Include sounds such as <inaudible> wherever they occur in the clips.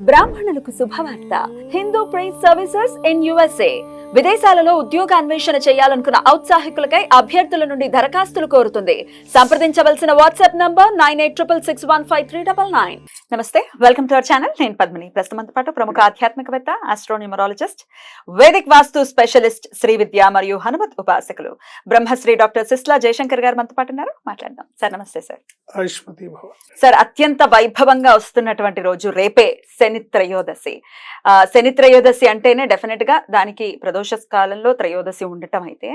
బ్రాహ్మణులకు శుభవార్త. Hindu prize services in USA. విదేశాలలో ఉద్యోగ అన్వేషణ చేయాలనుకున్న ఔత్సాహికులకై అభ్యర్థుల నుండి దరఖాస్తులు కోరుతుంది. సంప్రదించవలసిన WhatsApp number nine eight triple six one five three double nine. నమస్తే వెల్కమ్ టు అవర్ ఛానల్. నేను పద్మిని. ప్రస్తుతం పాటు ప్రముఖ ఆధ్యాత్మికవేత్త astronumerologist Vedic vastu specialist Shri Vidya మరియు హనుమత్ ఉపాసకులు బ్రహ్మశ్రీ డాక్టర్ సిస్లా జయశంకర్ గారు మనతో పాటు ఉన్నారు. మాట్లాడదాం. సార్ నమస్తే సార్. సార్ అత్యంత వైభవంగా వస్తున్నటువంటి రోజు రేపే శని త్రయోదశి ఆ, శని త్రయోదశి అంటేనే డెఫినెట్గా దానికి ప్రదోష కాలంలో త్రయోదశి ఉండటం అయితే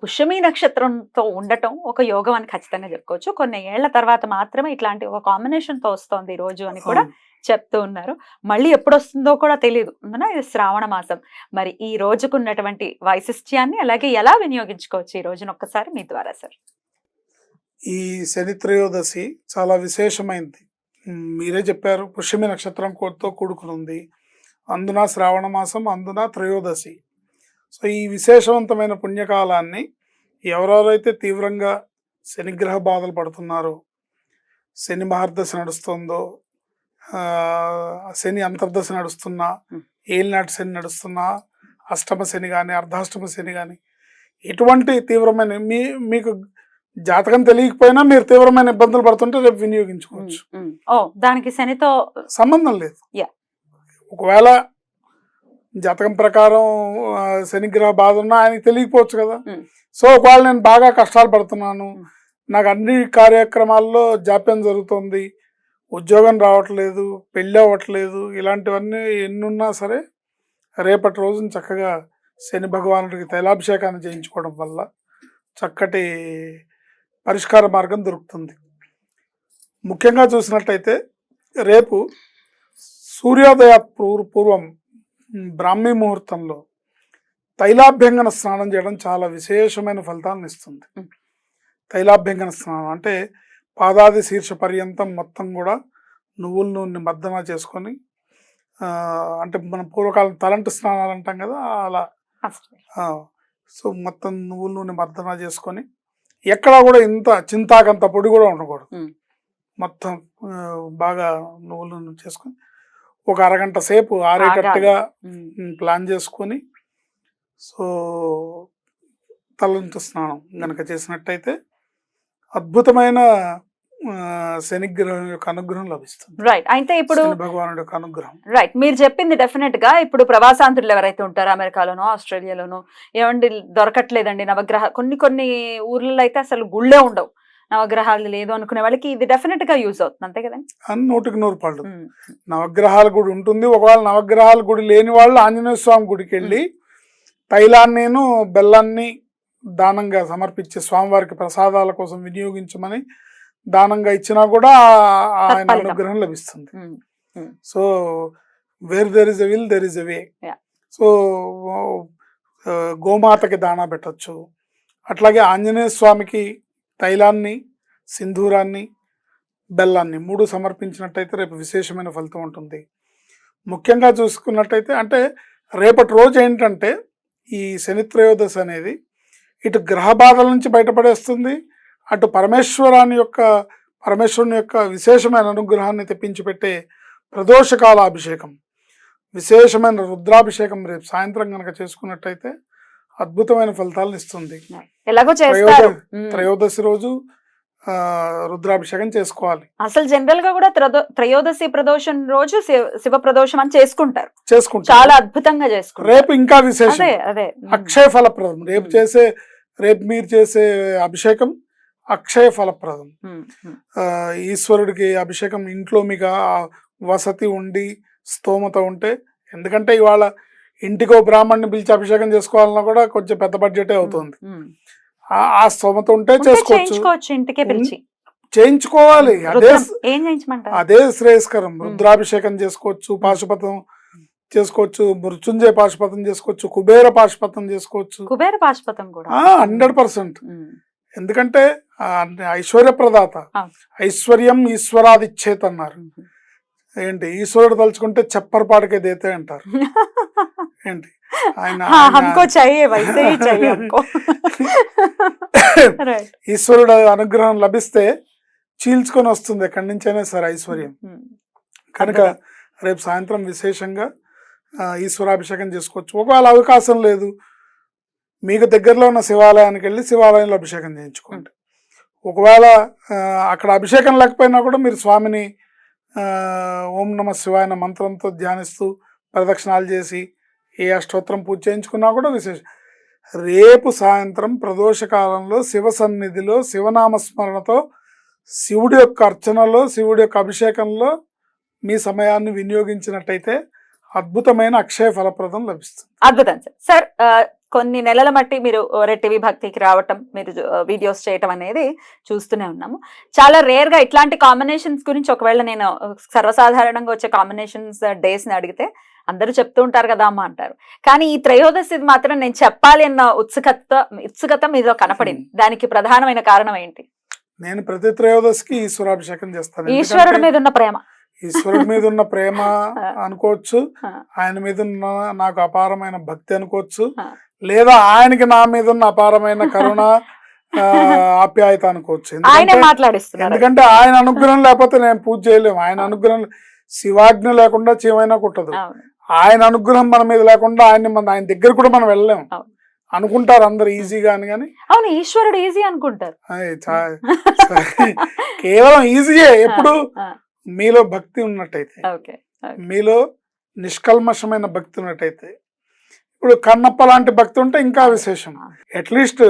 పుష్యమి నక్షత్రంతో ఉండటం ఒక యోగం అని ఖచ్చితంగా చెప్పుకోవచ్చు. కొన్ని ఏళ్ళ తర్వాత మాత్రమే ఇట్లాంటి ఒక కాంబినేషన్తో వస్తోంది ఈ రోజు అని కూడా చెప్తూ ఉన్నారు. మళ్ళీ ఎప్పుడు వస్తుందో కూడా తెలియదు అందున ఇది శ్రావణ మాసం. మరి ఈ రోజుకున్నటువంటి వైశిష్ట్యాన్ని అలాగే ఎలా వినియోగించుకోవచ్చు ఈ రోజున ఒక్కసారి మీ ద్వారా సార్? ఈ శని త్రయోదశి చాలా విశేషమైనది ఉమ్, మీరే చెప్పారు పుష్యమి నక్షత్రం కోటితో కూడుకునుంది అందున శ్రావణ మాసం అందున త్రయోదశి సో ఈ విశేషవంతమైన పుణ్యకాలాన్ని ఎవరెవరైతే తీవ్రంగా శనిగ్రహ బాధలు పడుతున్నారో శని మహర్దశ నడుస్తుందో శని అంతర్దశ నడుస్తున్నా. ఏలినాటి శని నడుస్తున్నా అష్టమ శని కానీ అర్ధాష్టమ శని కానీ ఎటువంటి తీవ్రమైన మీ మీకు జాతకం తెలియకపోయినా మీరు తీవ్రమైన ఇబ్బందులు పడుతుంటే రేపు వినియోగించుకోవచ్చు. ఓ దానికి శనితో సంబంధం లేదు. ఒకవేళ జాతకం ప్రకారం శనిగ్రహ బాధ ఉన్నా ఆయనకి తెలియకపోవచ్చు కదా. సో ఒకవేళ నేను బాగా కష్టాలు పడుతున్నాను. నాకు అన్ని కార్యక్రమాల్లో జాప్యం జరుగుతుంది ఉద్యోగం రావట్లేదు పెళ్ళి అవ్వట్లేదు ఇలాంటివన్నీ ఎన్నున్నా సరే రేపటి రోజున చక్కగా శని భగవానుడికి తైలాభిషేకాన్ని చేయించుకోవడం వల్ల చక్కటి పరిష్కార మార్గం దొరుకుతుంది. ముఖ్యంగా చూసినట్టయితే రేపు సూర్యోదయ పూర్- పూర్వం బ్రాహ్మీ ముహూర్తంలో తైలాభ్యంగన స్నానం చేయడం చాలా విశేషమైన ఫలితాలను ఇస్తుంది. తైలాభ్యంగన స్నానం అంటే పాదాది శీర్ష పర్యంతం మొత్తం కూడా నువ్వుల నూనె మద్దన చేసుకొని అంటే మన పూర్వకాలం తలంటు స్నానాలు అంటాం కదా అలా. సో మొత్తం నువ్వుల నూనె మర్దన చేసుకొని ఎక్కడా కూడా ఇంత చింతాకంత పొడి కూడా ఉండకూడదు. మొత్తం బాగా నువ్వుల చేసుకొని ఒక అరగంట సేపు ఆరేటట్టుగా ప్లాన్ చేసుకొని సో తలంటు స్నానం గనక చేసినట్టయితే అద్భుతమైన శనిగ్రహం యొక్క అనుగ్రహం లభిస్తుంది. రైట్ అయితే ఇప్పుడు శని భగవానుడి యొక్క అనుగ్రహం. రైట్ మీరు చెప్పింది డెఫినెట్గా ఇప్పుడు ప్రవాసాంధ్రులు ఎవరైతే ఉంటారో అమెరికాలోనో ఆస్ట్రేలియాలోనో ఏమండి దొరకట్లేదండి నవగ్రహ కొన్ని కొన్ని ఊర్లలో అయితే అసలు గుళ్ళే ఉండవు. నవగ్రహాలు లేదు అనుకునే వాళ్ళకి ఇది డెఫినెట్గా యూజ్ అవుతుంది. అంతే కదండి అని నూటికి నూరు పళ్ళు ఉమ్. నవగ్రహాల గుడి ఉంటుంది. ఒకవేళ నవగ్రహాల గుడి లేని వాళ్ళు ఆంజనేయ స్వామి గుడికి వెళ్ళి తైలాన్నిను బెల్లాన్ని దానంగా సమర్పించే స్వామివారికి ప్రసాదాల కోసం వినియోగించమని దానంగా ఇచ్చినా కూడా ఆయన. అనుగ్రహం లభిస్తుంది. So where there is a will there is a way. So గోమాతకి దాణా పెట్టచ్చు అట్లాగే ఆంజనేయ స్వామికి తైలాన్ని సింధూరాన్ని బెల్లాన్ని మూడు సమర్పించినట్టయితే రేపు విశేషమైన ఫలితం ఉంటుంది ముఖ్యంగా చూసుకున్నట్టయితే అంటే రేపటి రోజు ఏంటంటే ఈ శని త్రయోదశి అనేది ఇటు గ్రహ బాధల నుంచి బయటపడేస్తుంది అటు పరమేశ్వరాని యొక్క పరమేశ్వరుని యొక్క విశేషమైన అనుగ్రహాన్ని తెప్పించి పెట్టే ప్రదోషకాల అభిషేకం విశేషమైన రుద్రాభిషేకం రేపు సాయంత్రం కనుక చేసుకున్నట్టయితే అద్భుతమైన ఫలితాలను ఇస్తుంది. త్రయోదశి రోజు రుద్రాభిషేకం చేసుకోవాలి. అసలు జనరల్గా కూడా త్రయోదశి ప్రదోషం రోజు శివ- శివ ప్రదోషం అని చేసుకుంటారు. చేసుకుంటారు. చాలా అద్భుతంగా చేసుకుంటారు. రేపు ఇంకా విశేషం. అదే. అక్షయ ఫలప్రదం రేపు. చేసే రేపు మీరు చేసే అభిషేకం అక్షయ ఫలప్రదం ఈశ్వరుడికి అభిషేకం ఇంట్లో మీకు వసతి ఉండి స్తోమత ఉంటే ఎందుకంటే ఇవాళ ఇంటికో బ్రాహ్మణ్ణి పిలిచి అభిషేకం చేసుకోవాలన్నా కూడా కొంచెం పెద్ద బడ్జెటే అవుతుంది. ఆ- ఆ స్తోమత ఉంటే చేసుకోవచ్చు. చేయించుకోవచ్చు ఇంటికే పిలిచి. చేయించుకోవాలి. అదే అదే శ్రేయస్కరం. రుద్రాభిషేకం చేసుకోవచ్చు పాశుపతం చేసుకోవచ్చు మృత్యుంజయ పాశుపతం చేసుకోవచ్చు కుబేర పాశుపతం చేసుకోవచ్చు. కుబేర పాశుపతం కూడా. Hundred percent. ఎందుకంటే ఐశ్వర్యప్రదాత. ఐశ్వర్యం ఈశ్వరాదిచ్చేత్ అన్నారు ఏంటి? ఈశ్వరుడు తలుచుకుంటే చప్పర్ పాడకే దేతే అంటారు. <laughs> ఏంటి? ఆయన <laughs> ఈశ్వరుడు అనుగ్రహం లభిస్తే చీల్చుకొని వస్తుంది ఎక్కడి నుంచైనా సరే ఐశ్వర్యం. కనుక రేపు సాయంత్రం విశేషంగా ఈశ్వరాభిషేకం చేసుకోవచ్చు. ఒకవేళ అవకాశం లేదు మీకు దగ్గరలో ఉన్న శివాలయానికి వెళ్ళి శివాలయంలో అభిషేకం చేయించుకోండి. ఒకవేళ అక్కడ అభిషేకం లేకపోయినా కూడా మీరు స్వామిని ఓం నమ శివాయన మంత్రంతో ధ్యానిస్తూ ప్రదక్షిణాలు చేసి ఏ అష్టోత్తరం పూజ చేయించుకున్నా కూడా విశేషం రేపు సాయంత్రం ప్రదోషకాలంలో శివ సన్నిధిలో శివనామస్మరణతో శివుడి యొక్క అర్చనలో శివుడి యొక్క అభిషేకంలో మీ సమయాన్ని వినియోగించినట్టయితే అద్భుతమైన అక్షయ ఫలప్రదం లభిస్తుంది. అద్భుతం సార్. సార్ కొన్ని నెలల మట్టి మీరు రెట్టి విభక్తికి రావటం మీరు వీడియోస్ చేయటం అనేది చూస్తూనే ఉన్నాము. చాలా రేర్గా ఇట్లాంటి కాంబినేషన్స్ గురించి ఒకవేళ నేను సర్వసాధారణంగా వచ్చే కాంబినేషన్స్ డేస్ని అడిగితే అందరూ చెప్తూ ఉంటారు కదా అమ్మ అంటారు. కానీ ఈ త్రయోదశి మాత్రం నేను చెప్పాలి అన్న ఉత్సుకత ఉత్సుకత మీలో కనపడింది. దానికి ప్రధానమైన కారణం ఏంటి? నేను ప్రతి త్రయోదశికి ఈశ్వరాభిషేకం చేస్తాను. ఈశ్వరుడి మీద ఉన్న ప్రేమ. ఈశ్వరుడి మీద ఉన్న ప్రేమ <laughs> అనుకోవచ్చు. ఆయన మీద ఉన్న నాకు అపారమైన భక్తి అనుకోవచ్చు. లేదా ఆయనకి నా మీద ఉన్న అపారమైన కరుణ ఆప్యాయత అనుకోవచ్చు ఎందుకంటే ఆయన అనుగ్రహం లేకపోతే నేను పూజ చేయలేము. ఆయన అనుగ్రహం శివాజ్ఞ లేకుండా చీమైనా కుట్టదు. ఆయన అనుగ్రహం మన మీద లేకుండా ఆయన మన ఆయన దగ్గర కూడా మనం వెళ్ళలేము. అనుకుంటారు అందరు ఈజీగా అని కానీ. అవును ఈశ్వరుడు ఈజీ అనుకుంటారు. కేవలం ఈజీయే. ఎప్పుడు మీలో భక్తి ఉన్నట్టయితే మీలో నిష్కల్మషమైన భక్తి ఉన్నట్టయితే ఇప్పుడు కన్నప్ప లాంటి భక్తి ఉంటే ఇంకా విశేషం. అట్లీస్ట్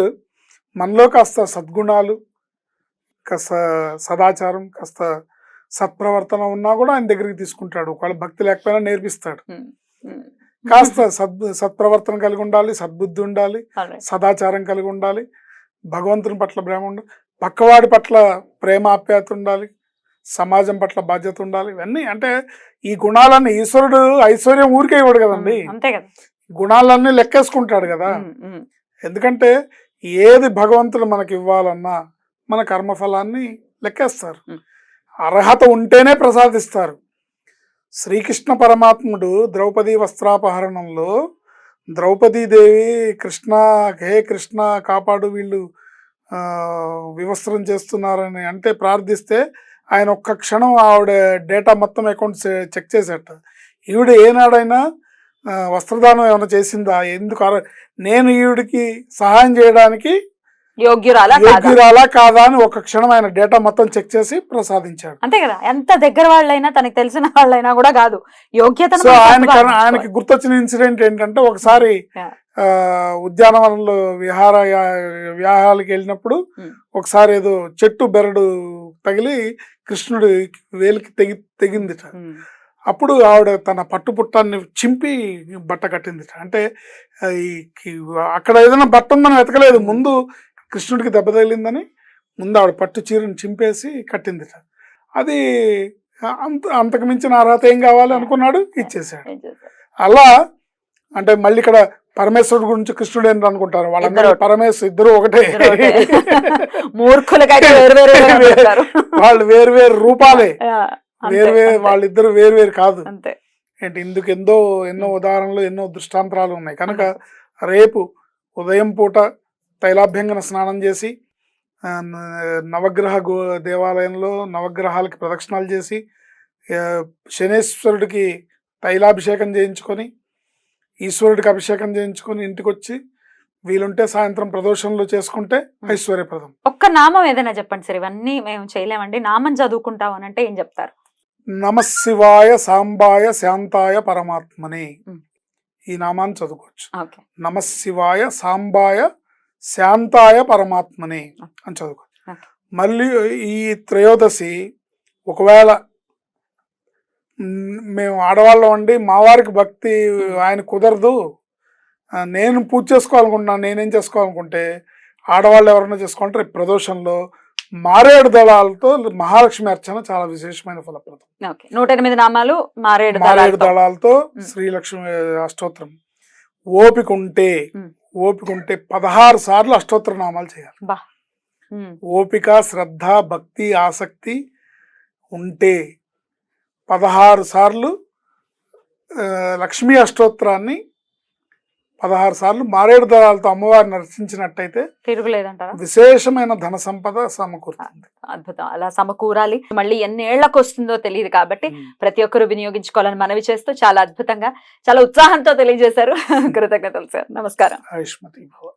మనలో కాస్త సద్గుణాలు కాస్త సదాచారం కాస్త సత్ప్రవర్తన ఉన్నా కూడా ఆయన దగ్గరికి తీసుకుంటాడు. ఒకవేళ భక్తి లేకపోయినా నేర్పిస్తాడు. కాస్త సద్ సత్ప్రవర్తన కలిగి ఉండాలి సద్బుద్ధి ఉండాలి. సదాచారం కలిగి ఉండాలి భగవంతుని పట్ల ప్రేమ ఉండాలి పక్కవాడి పట్ల ప్రేమ ఆప్యాయత ఉండాలి సమాజం పట్ల బాధ్యత ఉండాలి ఇవన్నీ అంటే ఈ గుణాలన్నీ ఈశ్వరుడు ఐశ్వర్యం ఊరికే ఇవ్వడు కదండి. అంతే కదా. గుణాలన్నీ లెక్కేసుకుంటాడు కదా. ఎందుకంటే ఏది భగవంతుడు మనకి ఇవ్వాలన్నా మన కర్మఫలాన్ని లెక్కేస్తారు. అర్హత ఉంటేనే ప్రసాదిస్తారు శ్రీకృష్ణ పరమాత్ముడు ద్రౌపది వస్త్రాపహరణంలో ద్రౌపదీదేవి కృష్ణ హే కృష్ణ కాపాడు వీళ్ళు వివస్త్రం చేస్తున్నారని అంటే ప్రార్థిస్తే ఆయన ఒక్క క్షణం ఆవిడ డేటా మొత్తం అకౌంట్స్ చెక్ చేసేట ఈవిడ ఏనాడైనా వస్త్రదానం ఏమైనా చేసిందా? ఎందుకు నేను ఈవిడికి సహాయం చేయడానికి యోగ్యురాలా కాదా? యోగ్యురాలా కాదా అని ఒక క్షణం ఆయన డేటా మొత్తం చెక్ చేసి ప్రసాదించాడు. అంతే కదా? ఎంత దగ్గర వాళ్ళైనా తనకి తెలిసిన వాళ్ళైనా కూడా కాదు. యోగ్యతను సో మనం ఆయన సర్దుబాటు ఆయనకి గుర్తొచ్చిన ఇన్సిడెంట్ ఏంటంటే ఒకసారి ఉద్యానవనంలో విహార వ్యాహాలకి వెళ్ళినప్పుడు. ఒకసారి ఏదో చెట్టు బెరడు తగిలి కృష్ణుడి వేలికి తెగి తెగిందిట. అప్పుడు ఆవిడ తన పట్టుపుట్టాన్ని చింపి బట్ట కట్టిందిట. అంటే అక్కడ ఏదైనా బట్ట ఉందని వెతకలేదు. ముందు కృష్ణుడికి దెబ్బ తగిలిందని ముందు ఆవిడ పట్టు చీరని చింపేసి కట్టిందిట. అది అంత అంతకు మించిన అర్హత ఏం కావాలి అనుకున్నాడు ఇచ్చేసాడు? అలా అంటే మళ్ళీ ఇక్కడ పరమేశ్వరుడు గురించి కృష్ణుడు ఏంటి అనుకుంటారు? వాళ్ళందరూ. పరమేశ్వరు ఇద్దరు ఒకటే. <laughs> మూర్ఖులకైతే చెప్తారు <laughs> వాళ్ళు వేరు వేరు రూపాలే. వేరు వేరు వాళ్ళిద్దరు వేరు వేరు కాదు. అంతే. ఏంటి ఇందుకు ఎంతో ఎన్నో ఉదాహరణలు ఎన్నో దృష్టాంతరాలు ఉన్నాయి. కనుక రేపు ఉదయం పూట తైలాభ్యంగన స్నానం చేసి నవగ్రహ గో దేవాలయంలో నవగ్రహాలకి ప్రదక్షిణాలు చేసి శనేశ్వరుడికి తైలాభిషేకం చేయించుకొని ఈశ్వరుడికి అభిషేకం చేయించుకొని ఇంటికి వచ్చి వీలుంటే సాయంత్రం ప్రదోషంలో చేసుకుంటే ఐశ్వర్యప్రదం. ఒక్క నామం ఏదైనా చెప్పండి సార్. ఇవన్నీ మేము చేయలేమండి. నామం చదువుకుంటాం అని అంటే ఏం చెప్తారు? నమశివాయ సాంబాయ శాంతాయ పరమాత్మనే. ఈ నామాన్ని చదువుకోవచ్చు. నమశివాయ సాంబాయ శాంతాయ పరమాత్మనే అని చదువుకోవచ్చు. మళ్ళీ ఈ త్రయోదశి ఒకవేళ మేము ఆడవాళ్ళం అండి మా వారికి భక్తి ఆయన కుదరదు. నేను పూజ చేసుకోవాలనుకుంటున్నాను నేనేం చేసుకోవాలనుకుంటే ఆడవాళ్ళు ఎవరైనా చేసుకోవాలంటే ప్రదోషంలో మారేడు దళాలతో మహాలక్ష్మి అర్చన చాలా విశేషమైన ఫలప్రదం. నూట ఎనిమిది నామాలు మారేడు మారేడు దళాలతో. శ్రీలక్ష్మి అష్టోత్తరం. ఓపిక ఉంటే. ఓపిక ఉంటే పదహారు సార్లు అష్టోత్తర నామాలు చేయాలి. ఓపిక శ్రద్ధ భక్తి ఆసక్తి ఉంటే పదహారు సార్లు లక్ష్మీ అష్టోత్తరాన్ని పదహారు సార్లు మారేడు దళాలతో అమ్మవారిని నర్శించినట్టయితే తిరుగులేదంటారా? విశేషమైన ధన సంపద సమకూరుతుంది. అద్భుతం. అలా సమకూరాలి. మళ్ళీ ఎన్ని ఏళ్ళకు వస్తుందో తెలియదు కాబట్టి ప్రతి ఒక్కరు వినియోగించుకోవాలని మనవి చేస్తూ చాలా అద్భుతంగా చాలా ఉత్సాహంతో తెలియజేశారు. <laughs> కృతజ్ఞతలు సార్. నమస్కారం. ఆయుష్మతి భవ